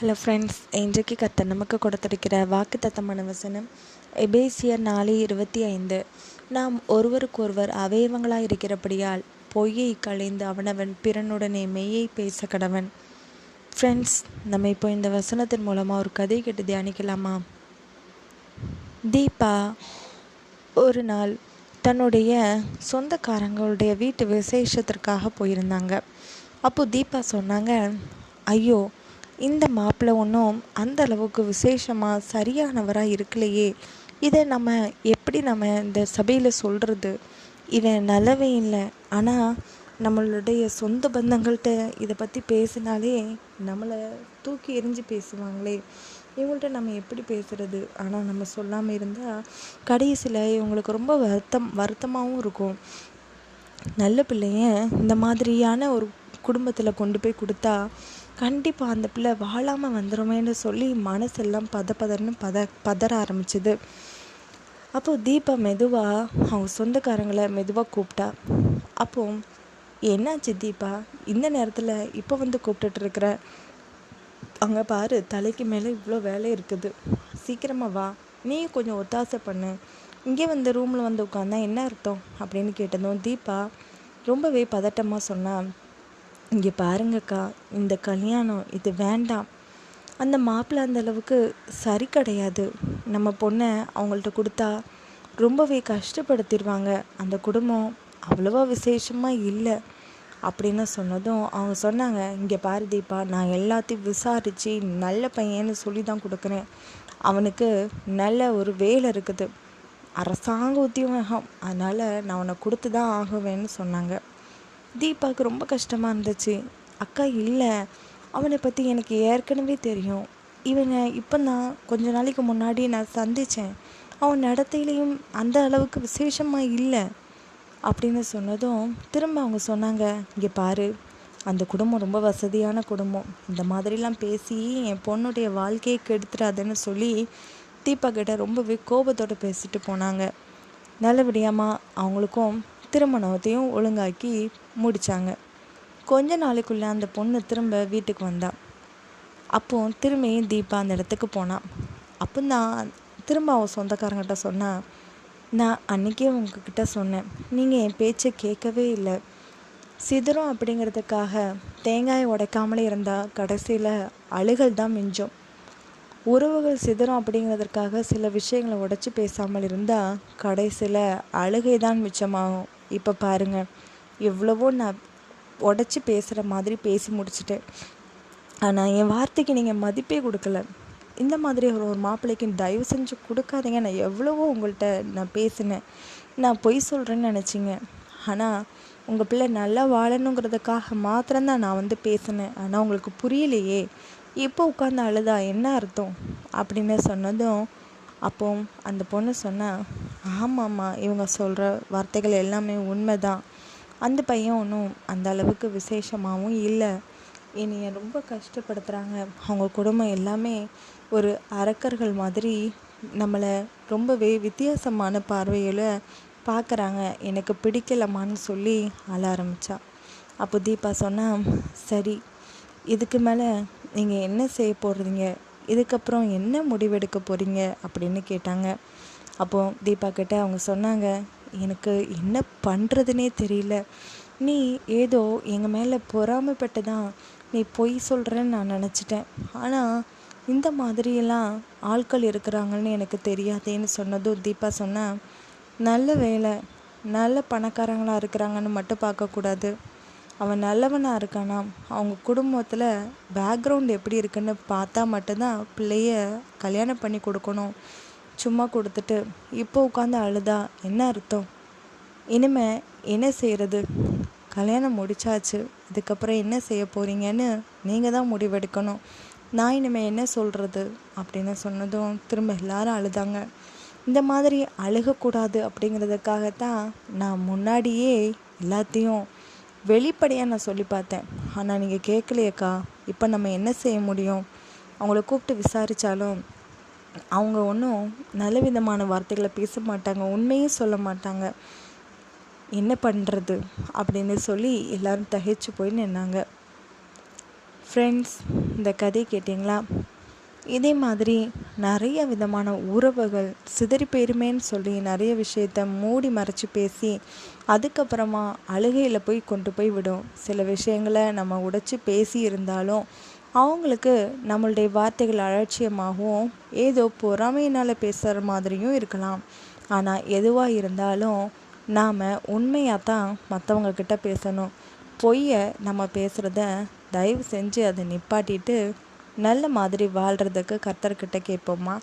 Hello friends இன்றைக்கு கர்த்தர் நமக்கு கொடுத்திருக்கிற வாக்குத்தத்தமான வசனம் எபேசியர் நாலு இருபத்தி ஐந்து. நாம் ஒருவருக்கொருவர் அவயவங்களாய் இருக்கிறபடியால் பொய்யை களைந்து அவனவன் பிறனுடனே மெய்யை பேச கடவன். ஃப்ரெண்ட்ஸ் நம்ம இப்போ இந்த வசனத்தின் மூலமாக ஒரு கதை கேட்டு தியானிக்கலாமா? தீபா ஒரு நாள் தன்னுடைய சொந்தக்காரங்களுடைய வீட்டு விசேஷத்திற்காக போயிருந்தாங்க. அப்போது தீபா சொன்னாங்க ஐயோ இந்த மாப்பிள்ளை ஒன்றும் அந்த அளவுக்கு விசேஷமாக சரியானவராக இருக்கலையே. இதை நம்ம எப்படி நம்ம இந்த சபையில் சொல்கிறது இவன் நல்லவே இல்லை. ஆனால் நம்மளுடைய சொந்த பந்தங்கள்கிட்ட இதை பற்றி பேசினாலே நம்மளை தூக்கி எரிஞ்சு பேசுவாங்களே. இவங்கள்ட்ட நம்ம எப்படி பேசுகிறது ஆனால் நம்ம சொல்லாமல் இருந்தால் கடைசியில் இவங்களுக்கு ரொம்ப வருத்தம் வருத்தமாகவும் இருக்கும். நல்ல பிள்ளைய இந்த மாதிரியான ஒரு குடும்பத்தில் கொண்டு போய் கொடுத்தா கண்டிப்பாக அந்த பிள்ளை வாழாமல் வந்துடுமேன்னு சொல்லி மனசெல்லாம் பத பதன்னு பத பதற ஆரம்பிச்சுது. அப்போது தீபா மெதுவாக அவங்க சொந்தக்காரங்களை மெதுவாக கூப்பிட்டா. அப்போ என்னாச்சு தீபா? இந்த நேரத்தில் இப்போ வந்து கூப்பிட்டுட்டு இருக்கிற? அங்கே பாரு தலைக்கு மேலே இவ்வளோ வேலை இருக்குது. சீக்கிரமாக வா. நீ கொஞ்சம் ஒத்தாசை பண்ணு. இங்கே வந்து ரூமில் வந்து உட்காந்தா என்ன அர்த்தம்? அப்படின்னு கேட்டதும் தீபா ரொம்பவே பதட்டமாக சொன்னான் இங்கே பாருங்கக்கா இந்த கல்யாணம் இது வேண்டாம். அந்த மாப்பிள்ளை அந்த அளவுக்கு சரி கிடையாது. நம்ம பொண்ணை அவங்கள்ட்ட கொடுத்தா ரொம்பவே கஷ்டப்படுத்திடுவாங்க. அந்த குடும்பம் அவ்வளோவா விசேஷமாக இல்லை அப்படின்னு சொன்னதும் அவங்க சொன்னாங்க இங்கே பாரு தீபா நான் எல்லாத்தையும் விசாரித்து நல்ல பையன்னு சொல்லி தான் கொடுக்குறேன். அவனுக்கு நல்ல ஒரு வேலை இருக்குது. அரசாங்க உத்தியோகம். அதனால் நான் அவனை கொடுத்து தான் ஆகுவேன்னு சொன்னாங்க. தீபாவுக்கு ரொம்ப கஷ்டமாக இருந்துச்சு. அக்கா இல்லை. அவனை பற்றி எனக்கு ஏற்கனவே தெரியும். இவனை இப்போ தான் கொஞ்ச நாளைக்கு முன்னாடி நான் சந்தித்தேன் அவன் நடத்தையிலையும் அந்த அளவுக்கு விசேஷமாக இல்லை. அப்படின்னு சொன்னதும் திரும்ப அவங்க சொன்னாங்க இங்கே பாரு அந்த குடும்பம் ரொம்ப வசதியான குடும்பம். இந்த மாதிரிலாம் பேசி என் பொண்ணுடைய வாழ்க்கையை கெடுத்துடாதுன்னு சொல்லி தீபா கிட்ட ரொம்பவே கோபத்தோடு பேசிட்டு போனாங்க. நல்லபடியாமல் அவங்களுக்கும் திருமணத்தையும் ஒழுங்காக்கி முடித்தாங்க கொஞ்ச நாளைக்குள்ளே அந்த பொண்ணு திரும்ப வீட்டுக்கு வந்தா. அப்போ திரும்பியும் தீபா அந்த இடத்துக்கு போனான் அப்போ தான் திரும்ப அவன் சொந்தக்காரங்கிட்ட சொன்னான் நான் அன்றைக்கே உங்ககிட்ட சொன்னேன். நீங்கள் என் பேச்சை கேட்கவே இல்லை. சிதறும் அப்படிங்கிறதுக்காக தேங்காயை உடைக்காமலே இருந்தால் கடைசியில் அழுகல் தான் மிஞ்சும். உறவுகள் சிதறும் அப்படிங்கிறதுக்காக சில விஷயங்களை உடச்சி பேசாமல் இருந்தால் கடைசியில் அழுகை தான் மிச்சமாகும். இப்போ பாருங்கள் எவ்வளவோ நான் உடச்சி பேசுகிற மாதிரி பேசி முடிச்சுட்டேன். ஆனால் என் வார்த்தைக்கு நீங்கள் மதிப்பே கொடுக்கல. இந்த மாதிரி ஒரு ஒரு மாப்பிள்ளைக்கு தயவு செஞ்சு கொடுக்காதீங்க. நான் எவ்வளவோ உங்கள்கிட்ட நான் பேசினேன். நான் பொய் சொல்கிறேன்னு நினச்சிங்க. ஆனால் உங்கள் பிள்ளை நல்லா வாழணுங்கிறதுக்காக மாத்திரம்தான் நான் வந்து பேசினேன். ஆனால் உங்களுக்கு புரியலையே. இப்போ உட்காந்து அழுதா என்ன அர்த்தம்? அப்படின்னு சொன்னதும் அப்போ அந்த பொண்ணு சொன்னால் ஆமாம்மா இவங்க சொல்கிற வார்த்தைகள் எல்லாமே உண்மை தான் அந்த பையன் ஒன்றும் அந்த அளவுக்கு விசேஷமாகவும் இல்லை. என்னைய ரொம்ப கஷ்டப்படுத்துகிறாங்க அவங்க குடும்பம் எல்லாமே ஒரு அரக்கர்கள் மாதிரி நம்மளை ரொம்பவே வித்தியாசமான பார்வையில் பார்க்குறாங்க எனக்கு பிடிக்கலம்மான்னு சொல்லி அழ ஆரம்பித்தா அப்போ தீபா சொன்னால் சரி இதுக்கு மேலே நீங்கள் என்ன செய்ய போகிறீங்க இதுக்கப்புறம் என்ன முடிவெடுக்க போகிறீங்க அப்படின்னு கேட்டாங்க. அப்போது தீபா கிட்ட அவங்க சொன்னாங்க எனக்கு என்ன பண்ணுறதுனே தெரியல. நீ ஏதோ எங்கள் மேலே பொறாமைப்பட்டு தான் நீ பொய் சொல்கிறேன்னு நான் நினச்சிட்டேன். ஆனால் இந்த மாதிரியெல்லாம் ஆட்கள் இருக்கிறாங்கன்னு எனக்கு தெரியாதேன்னு சொன்னதும் தீபா சொன்னேன் நல்ல வேலை. நல்ல பணக்காரங்களாக இருக்கிறாங்கன்னு மட்டும் பார்க்கக்கூடாது அவன் நல்லவனாக இருக்கானா? அவங்க குடும்பத்தில் பேக்ரவுண்ட் எப்படி இருக்குன்னு பார்த்தா மட்டும்தான் பிள்ளைய கல்யாணம் பண்ணி கொடுக்கணும். சும்மா கொடுத்துட்டு இப்போ உட்காந்து அழுதா? என்ன அர்த்தம்? இனிமே என்ன செய்கிறது கல்யாணம் முடிச்சாச்சு. இதுக்கப்புறம் என்ன செய்ய போகிறீங்கன்னு நீங்கள் தான் முடிவெடுக்கணும். நான் இனிமேல் என்ன சொல்கிறது அப்படின்னு சொன்னதும் திரும்ப எல்லாரும் அழுதாங்க. இந்த மாதிரி அழுகக்கூடாது அப்படிங்கிறதுக்காகத்தான் நான் முன்னாடியே எல்லாத்தையும் வெளிப்படையாக நான் சொல்லி பார்த்தேன். ஆனால் நீங்கள் கேட்கலையேக்கா இப்போ நம்ம என்ன செய்ய முடியும்? அவங்கள கூப்பிட்டு விசாரித்தாலும் அவங்க ஒன்றும் நல்ல விதமான வார்த்தைகளை பேச மாட்டாங்க உண்மையும் சொல்ல மாட்டாங்க. என்ன பண்ணுறது அப்படின்னு சொல்லி எல்லோரும் தகைச்சு போய் நின்னாங்க. ஃப்ரெண்ட்ஸ் இந்த கதை கேட்டிங்களா? இதே மாதிரி நிறைய விதமான உறவுகள் சிதறி போயிருமேன்னு சொல்லி நிறைய விஷயத்த மூடி மறைச்சி பேசி அதுக்கப்புறமா அழுகையில் போய் கொண்டு போய் விடும். சில விஷயங்களை நம்ம உடைச்சி பேசி இருந்தாலும் அவங்களுக்கு நம்மளுடைய வார்த்தைகள் அலட்சியமாகவும் ஏதோ பொறாமையினால் பேசுகிற மாதிரியும் இருக்கலாம். ஆனால் எதுவாக இருந்தாலும் நாம் உண்மையாக தான் மற்றவங்கக்கிட்ட பேசணும். பொய்யை நம்ம பேசுகிறத தயவு செஞ்சு அதை நிப்பாட்டிட்டு நல்ல மாதிரி வாழ்கிறதுக்கு கர்த்தர்கிட்ட கேட்போமா?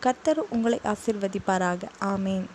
கர்த்தர் உங்களை ஆசிர்வதிப்பாராக. ஆமீன்.